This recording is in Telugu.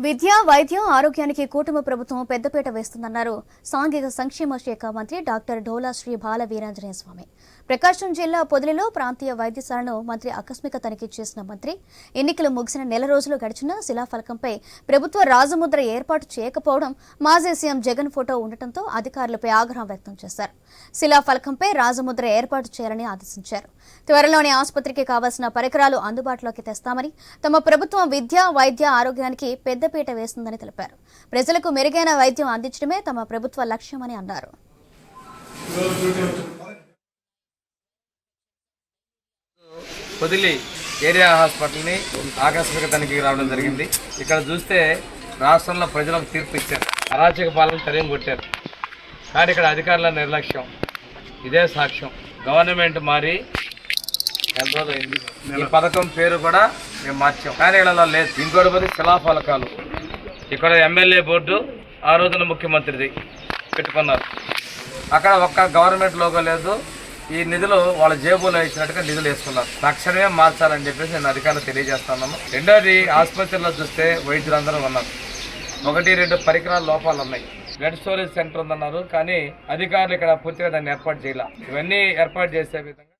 విద్య వైద్యం ఆరోగ్యానికి కూటమి ప్రభుత్వం పెద్దపీట వేస్తుందన్నారు. సాంఘిక సంక్షేమ శాఖ మంత్రి డాక్టర్ ఢోలా శ్రీ బాల వీరాంజనేయ స్వామి ప్రకాశం జిల్లా పొదిలిలో ప్రాంతీయ వైద్యశాలను మంత్రి ఆకస్మిక తనిఖీ చేసిన మంత్రి. ఎన్నికలు ముగిసిన నెల రోజులు గడిచిన శిలాఫలకంపై ప్రభుత్వ రాజముద్ర ఏర్పాటు చేయకపోవడం మాజీ సీఎం జగన్ ఫోటో ఉండటంతో అధికారులపై ఆగ్రహం వ్యక్తం చేశారు. శిలాఫలకంపై రాజముద్ర ఏర్పాటు చేయాలని ఆదేశించారు. త్వరలోనే ఆసుపత్రికి కావాల్సిన పరికరాలు అందుబాటులోకి తెస్తామని తమ ప్రభుత్వం విద్య వైద్య ఆరోగ్యానికి పెద్ద పెద్దపీట వేస్తుందని తెలిపారు. ప్రజలకు మెరుగైన వైద్యం అందించడమే తమ ప్రభుత్వ లక్ష్యమని అన్నారు. పొదిలి ఏరియా హాస్పిటల్ని ఆకస్మిక తనిఖీకి రావడం జరిగింది. ఇక్కడ చూస్తే రాష్ట్రంలో ప్రజలకు తీర్పు ఇచ్చారు. అరాచక పాలన తరిం కొట్టారు. కానీ ఇక్కడ అధికారుల నిర్లక్ష్యం. ఇదే సాక్ష్యం. గవర్నమెంట్ మారి నెల రోజులైంది. ఈ పథకం పేరు కూడా మేము మార్చాం. కానీ ఇలా లేదు. ఇంకోటి పోతే శిలాఫలకాలు. ఇక్కడ ఎమ్మెల్యే బోర్డు ఆ రోజున ముఖ్యమంత్రిది పెట్టుకున్నారు. అక్కడ ఒక్క గవర్నమెంట్ లోగో లేదు. ఈ నిధులు వాళ్ళ జేబులో ఇచ్చినట్టుగా నిధులు వేసుకున్నారు తక్షణమే మార్చాలని చెప్పేసి నేను అధికారులు తెలియజేస్తున్నాను. రెండోది ఆసుపత్రిలో చూస్తే వైద్యులందరూ ఉన్నారు. ఒకటి రెండు పరికరాల లోపాలు ఉన్నాయి. బ్లడ్ స్టోరేజ్ సెంటర్ ఉందన్నారు. కానీ అధికారులు ఇక్కడ పూర్తిగా దాన్ని ఏర్పాటు చేయాలి. ఇవన్నీ ఏర్పాటు చేసే విధంగా